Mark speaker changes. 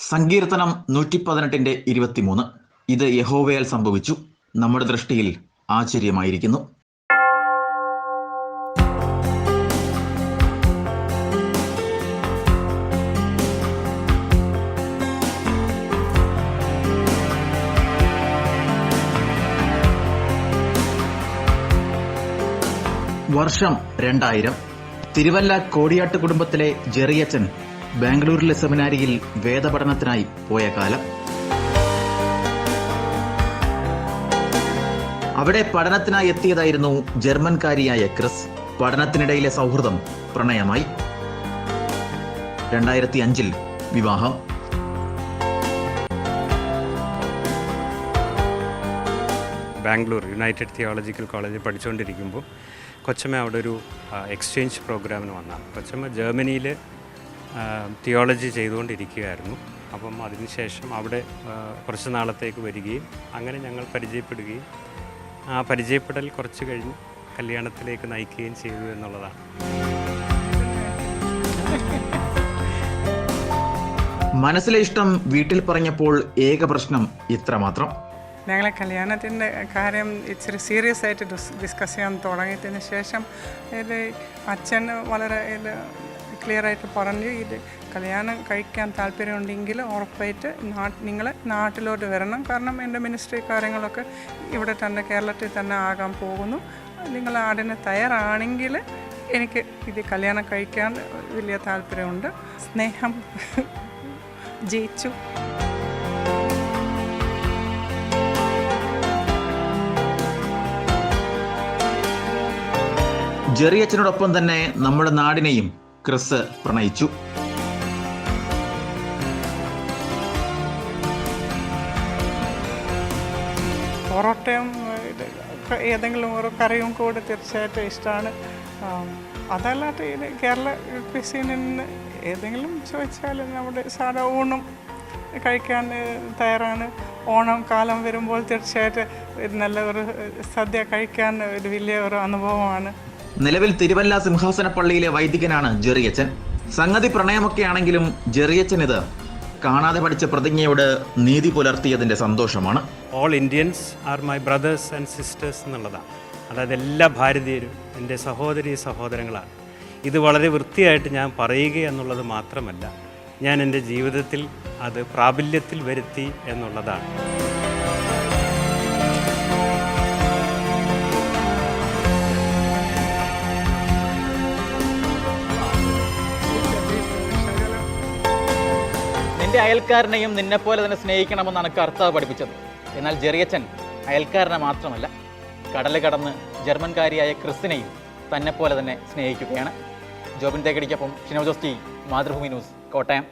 Speaker 1: സങ്കീർത്തനം നൂറ്റി പതിനെട്ടിന്റെ ഇരുപത്തിമൂന്ന്. ഇത് യഹോവയാൽ സംഭവിച്ചു. നമ്മുടെ ദൃഷ്ടിയിൽ ആശ്ചര്യമായിരിക്കുന്നു. വർഷം രണ്ടായിരം. തിരുവല്ല കോടിയാട്ട് കുടുംബത്തിലെ ജെറിയച്ചൻ ബാംഗ്ലൂരിലെ സെമിനാരിയിൽ വേദപഠനത്തിനായി പോയ കാലം. അവിടെ പഠനത്തിനായി എത്തിയതായിരുന്നു ജർമ്മൻകാരിയായ ക്രിസ്. പഠനത്തിനിടയിലെ സൗഹൃദം പ്രണയമായി. രണ്ടായിരത്തി അഞ്ചിൽ വിവാഹം.
Speaker 2: ബാംഗ്ലൂർ യുണൈറ്റഡ് തിയോളജിക്കൽ കോളേജിൽ പഠിച്ചുകൊണ്ടിരിക്കുമ്പോൾ കൊച്ചമ്മ അവിടെ ഒരു എക്സ്ചേഞ്ച് പ്രോഗ്രാമിന് വന്നാണ്. കൊച്ചമ്മ ജർമ്മനിയിൽ തിയോളജി ചെയ്തുകൊണ്ടിരിക്കുകയായിരുന്നു. അപ്പം അതിനുശേഷം അവിടെ കുറച്ച് നാളത്തേക്ക് വരികയും അങ്ങനെ ഞങ്ങൾ പരിചയപ്പെടുകയും ആ പരിചയപ്പെടൽ കുറച്ച് കഴിഞ്ഞ് കല്യാണത്തിലേക്ക് നയിക്കുകയും ചെയ്തു എന്നുള്ളതാണ്.
Speaker 1: മനസ്സിലെ ഇഷ്ടം വീട്ടിൽ പറഞ്ഞപ്പോൾ ഏക പ്രശ്നം ഇത്ര മാത്രം
Speaker 3: ഞങ്ങളെ കല്യാണത്തിന്റെ കാര്യം ഇച്ചിരി സീരിയസ് ആയിട്ട് ഡിസ് ഡിസ്കസ് ചെയ്യാൻ തുടങ്ങിയതിന് ശേഷം ഇത് അച്ഛൻ വളരെ ഇത് ക്ലിയർ ആയിട്ട് പറഞ്ഞു. ഇത് കല്യാണം കഴിക്കാൻ താല്പര്യമുണ്ടെങ്കിൽ ഉറപ്പായിട്ട് നിങ്ങൾ നാട്ടിലോട്ട് വരണം. കാരണം എന്റെ മിനിസ്ട്രി കാര്യങ്ങളൊക്കെ ഇവിടെ തന്നെ കേരളത്തിൽ തന്നെ ആകാൻ പോകുന്നു. നിങ്ങൾ ആടിന് തയ്യാറാണെങ്കിൽ എനിക്ക് ഇത് കല്യാണം കഴിക്കാൻ വലിയ താല്പര്യമുണ്ട്. സ്നേഹം ജയിച്ചു.
Speaker 1: ജെറിയച്ചനോടൊപ്പം തന്നെ നമ്മുടെ നാടിനെയും ക്രിസ് പ്രണയിച്ചു.
Speaker 3: പൊറോട്ടയും ഏതെങ്കിലും ഒരു കറിയും കൂടെ തീർച്ചയായിട്ടും ഇഷ്ടമാണ് അതല്ലാത്ത ഇത് കേരള ക്വിസീനിൽ നിന്ന് ഏതെങ്കിലും ചോദിച്ചാൽ നമ്മുടെ സാധാ ഊണും കഴിക്കാൻ തയ്യാറാണ്. ഓണം കാലം വരുമ്പോൾ തീർച്ചയായിട്ടും നല്ല ഒരു സദ്യ കഴിക്കാൻ ഒരു വലിയ ഒരു അനുഭവമാണ്.
Speaker 1: നിലവിൽ തിരുവല്ല സിംഹാസന പള്ളിയിലെ വൈദികനാണ് ജെറിയച്ചൻ. സംഗതി പ്രണയമൊക്കെയാണെങ്കിലും ജെറിയച്ചൻ ഇത് കാണാതെ പഠിച്ച പ്രതിജ്ഞയോട് നീതി പുലർത്തിയതിന്റെ സന്തോഷമാണ്.
Speaker 2: All Indians are my brothers and sisters എന്നുള്ളതാണ്. അതായത് എല്ലാ ഭാരതീയരും എന്റെ സഹോദരി സഹോദരങ്ങളാണ്. ഇത് വളരെ വൃത്തിയായിട്ട് ഞാൻ പറയുക എന്നുള്ളത് മാത്രമല്ല ഞാൻ എന്റെ ജീവിതത്തിൽ അത് പ്രാബല്യത്തിൽ വരുത്തി എന്നുള്ളതാണ്.
Speaker 4: നിന്റെ അയൽക്കാരനെയും നിന്നെപ്പോലെ തന്നെ സ്നേഹിക്കണമെന്നാണ് കർത്താവ് പഠിപ്പിച്ചത്. എന്നാൽ ജെറിയച്ചൻ അയൽക്കാരനെ മാത്രമല്ല കടൽ കടന്ന് ജർമ്മൻകാരിയായ ക്രിസ്തിനെയും തന്നെപ്പോലെ തന്നെ സ്നേഹിക്കുകയാണ്. ജോബിൻ തേക്കടിക്കൊപ്പം ഷിനോജോസ്റ്റി മാതൃഭൂമി ന്യൂസ് കോട്ടയം.